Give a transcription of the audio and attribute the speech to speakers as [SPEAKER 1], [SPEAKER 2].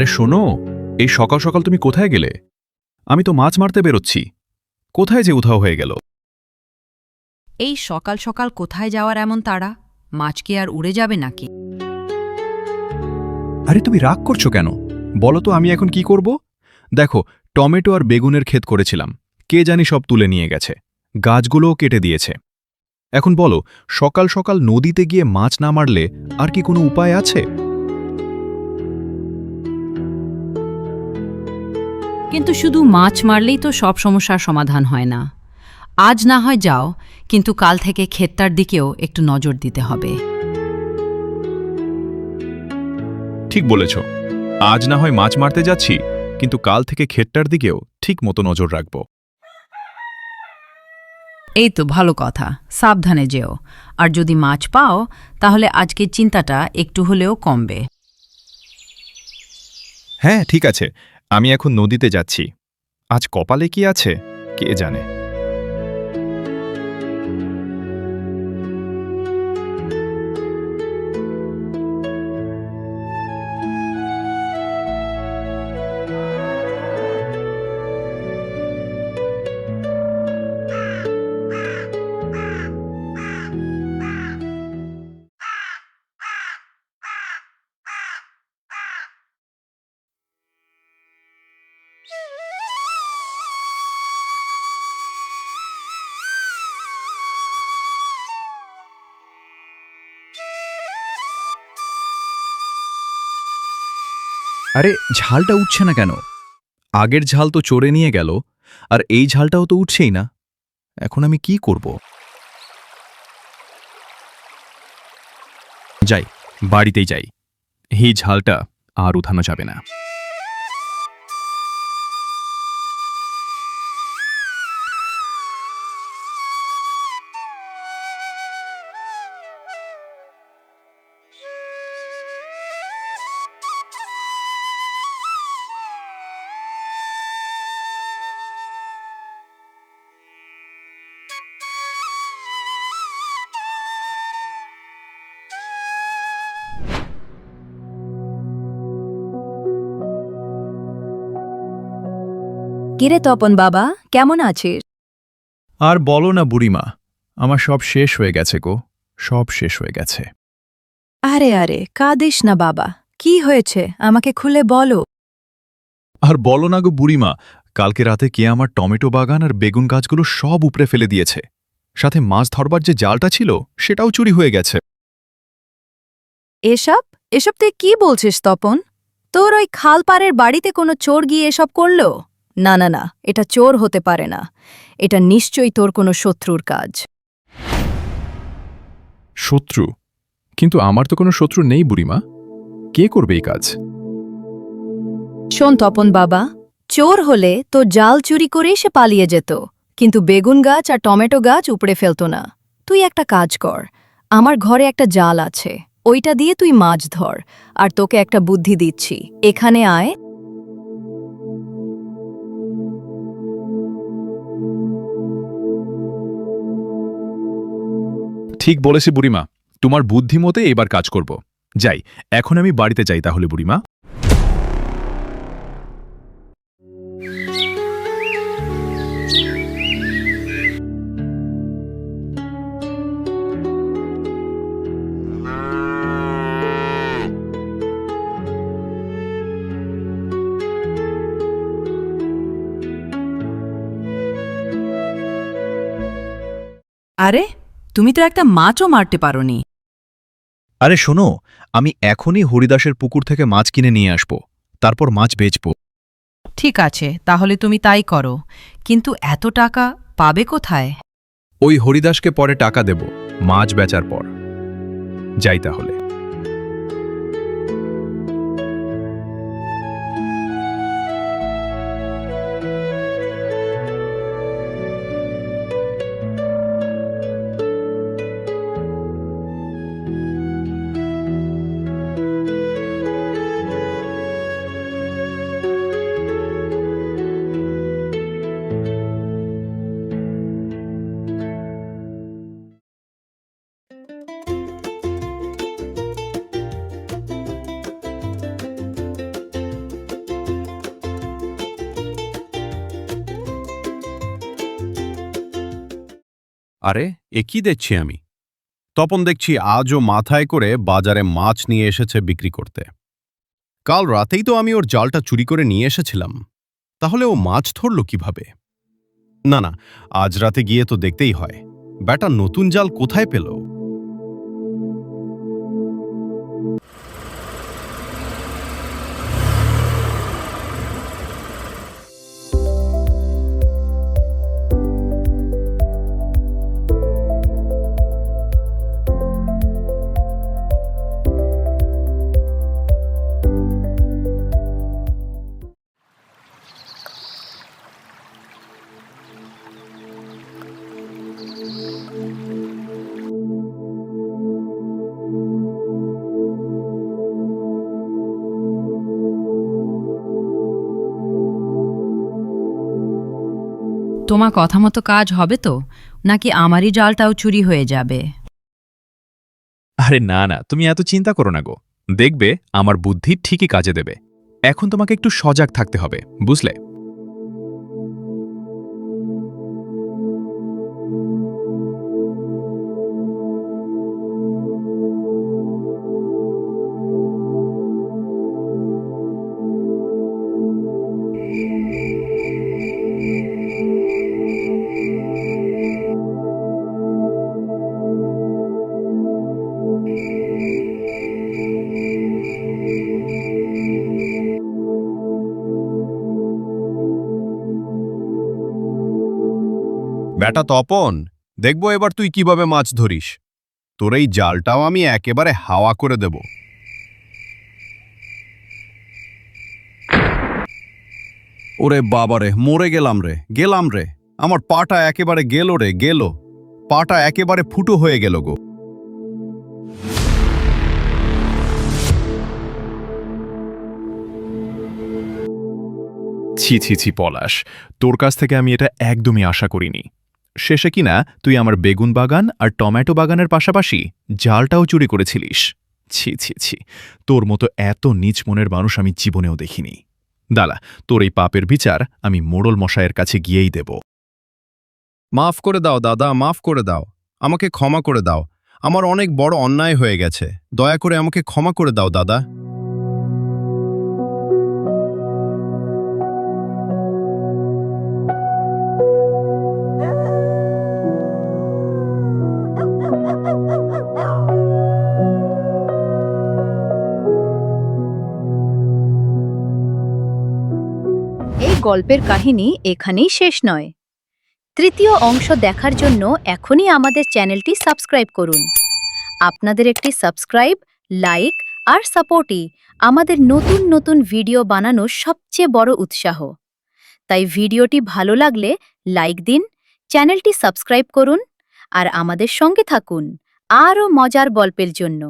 [SPEAKER 1] আরে শোনো এই সকাল সকাল তুমি কোথায় গেলে? আমি তো মাছ মারতে বেরোচ্ছি। কোথায় যে উধাও হয়ে গেল?
[SPEAKER 2] এই সকাল সকাল কোথায় যাওয়ার এমন তাড়া মাছ কি আর উড়ে যাবে নাকি?
[SPEAKER 1] আরে তুমি রাগ করছ কেন? বলো তো আমি এখন কি করব? দেখো টমেটো আর বেগুনের ক্ষেত করেছিলাম। কে জানি সব তুলে নিয়ে গেছে। গাছগুলোও কেটে দিয়েছে। এখন বলো সকাল সকাল নদীতে গিয়ে মাছ না মারলে আর কি কোনো উপায় আছে?
[SPEAKER 2] কিন্তু শুধু মাছ মারলেই তো সব সমস্যার সমাধান হয় না। আজ না হয় যাও কিন্তু কাল থেকে ক্ষেতটার দিকেও একটু নজর দিতে হবে।
[SPEAKER 1] ঠিক বলেছ। আজ না হয় মাছ মারতে যাচ্ছি কিন্তু কাল থেকে ক্ষেতটার দিকেও ঠিক মতো নজর রাখব।
[SPEAKER 2] এই তো ভালো কথা সাবধানে যেও। আর যদি মাছ পাও তাহলে আজকে চিন্তাটা একটু হলেও কমবে।
[SPEAKER 1] হ্যাঁ ঠিক আছে। আমি এখন নদীতে যাচ্ছি। আজ কপালে কি আছে? কে জানে? আরে, ঝালটা উঠছে না কেন? আগের ঝাল তো চড়ে নিয়ে গেল, আর এই ঝালটাও তো উঠছেই না। এখন আমি কি করব? যাই, বাড়িতেই যাই। এই ঝালটা আর উঠানো যাবে না।
[SPEAKER 3] কিরে তপন বাবা কেমন আছিস?
[SPEAKER 1] আর বলো না বুড়িমা আমার সব শেষ হয়ে গেছে গো সব শেষ হয়ে গেছে।
[SPEAKER 3] আরে আরে কাঁদিস না বাবা কি হয়েছে আমাকে খুলে বলো।
[SPEAKER 1] আর বলো না গো বুড়িমা কালকে রাতে কে আমার টমেটো বাগান আর বেগুন গাছগুলো সব উপড়ে ফেলে দিয়েছে। সাথে মাছ ধরবার যে জালটা ছিল সেটাও চুরি হয়ে গেছে।
[SPEAKER 3] এসব? এসব তুই কি বলছিস তপন? তোর ওই খালপাড়ের বাড়িতে কোনো চোর গিয়ে এসব করল? না না না এটা চোর হতে পারে না। এটা নিশ্চয়ই তোর কোনো শত্রুর কাজ।
[SPEAKER 1] শত্রু? কিন্তু আমার তো কোনো শত্রু নেই বুড়িমা। কে করবে এই কাজ?
[SPEAKER 3] শোন তপন বাবা চোর হলে তো জাল চুরি করেই সে পালিয়ে যেত। কিন্তু বেগুন গাছ আর টমেটো গাছ উপড়ে ফেলত না। তুই একটা কাজ কর আমার ঘরে একটা জাল আছে ওইটা দিয়ে তুই মাছ ধর আর তোকে একটা বুদ্ধি দিচ্ছি। এখানে আয়
[SPEAKER 1] ঠিক বলেছি বুড়িমা। তোমার বুদ্ধিমতে এবার কাজ করব। যাই, এখন আমি বাড়িতে যাই তাহলে বুড়িমা।
[SPEAKER 2] আরে তুমি তো একটা মাছও মারতে পারোনি।
[SPEAKER 1] আরে শোনো আমি এখনই হরিদাসের পুকুর থেকে মাছ কিনে নিয়ে আসব তারপর মাছ বেচব।
[SPEAKER 2] ঠিক আছে তাহলে তুমি তাই করো। কিন্তু এত টাকা পাবে কোথায়?
[SPEAKER 1] ওই হরিদাসকে পরে টাকা দেব মাছ বেচার পর। যাই তাহলে।
[SPEAKER 4] আরে, এ কি দেখছি আমি? তপন দেখছি আজও মাথায় করে বাজারে মাছ নিয়ে এসেছে বিক্রি করতে। কাল রাতেই তো আমি ওর জালটা চুরি করে নিয়ে এসেছিলাম। তাহলে ও মাছ ধরল কীভাবে? না না, আজ রাতে গিয়ে তো দেখতেই হয়। ব্যাটা, নতুন জাল কোথায় পেল?
[SPEAKER 2] তোমার কথা মতো কাজ হবে তো? নাকি আমারই জালটাও চুরি হয়ে যাবে?
[SPEAKER 1] আরে না না, তুমি এত চিন্তা করো না গো। দেখবে, আমার বুদ্ধি ঠিকই কাজে দেবে। এখন তোমাকে একটু সজাগ থাকতে হবে, বুঝলে?
[SPEAKER 4] ব্যাটা তপন দেখব এবার তুই কীভাবে মাছ ধরিস। তোর এই জালটাও আমি একেবারে হাওয়া করে দেব। ওরে বাবারে মরে গেলাম রে গেলাম রে। আমার পাটা একেবারে গেল রে গেল। পাটা একেবারে ফুটো হয়ে গেল গো।
[SPEAKER 1] ছি ছি ছি পলাশ তোর কাছ থেকে আমি এটা একদমই আশা করিনি। শেষে কিনা তুই আমার বেগুন বাগান আর টমেটো বাগানের পাশাপাশি জালটাও চুরি করেছিলিস। ছি ছি ছি। তোর মতো এত নিচ মনের মানুষ আমি জীবনেও দেখিনি। দালা তোর এই পাপের বিচার আমি মোড়ল মশায়ের কাছে গিয়েই দেব।
[SPEAKER 4] মাফ করে দাও, দাদা, মাফ করে দাও। আমাকে ক্ষমা করে দাও। আমার অনেক বড় অন্যায় হয়ে গেছে। দয়া করে আমাকে ক্ষমা করে দাও, দাদা।
[SPEAKER 5] গল্পের কাহিনী এখানেই শেষ নয়। তৃতীয় অংশ দেখার জন্য এখনই আমাদের চ্যানেলটি সাবস্ক্রাইব করুন। আপনাদের একটি সাবস্ক্রাইব, লাইক আর সাপোর্টই আমাদের নতুন নতুন ভিডিও বানানোর সবচেয়ে বড় উৎসাহ। তাই ভিডিওটি ভালো লাগলে লাইক দিন, চ্যানেলটি সাবস্ক্রাইব করুন আর আমাদের সঙ্গে থাকুন আরও মজার গল্পের জন্য।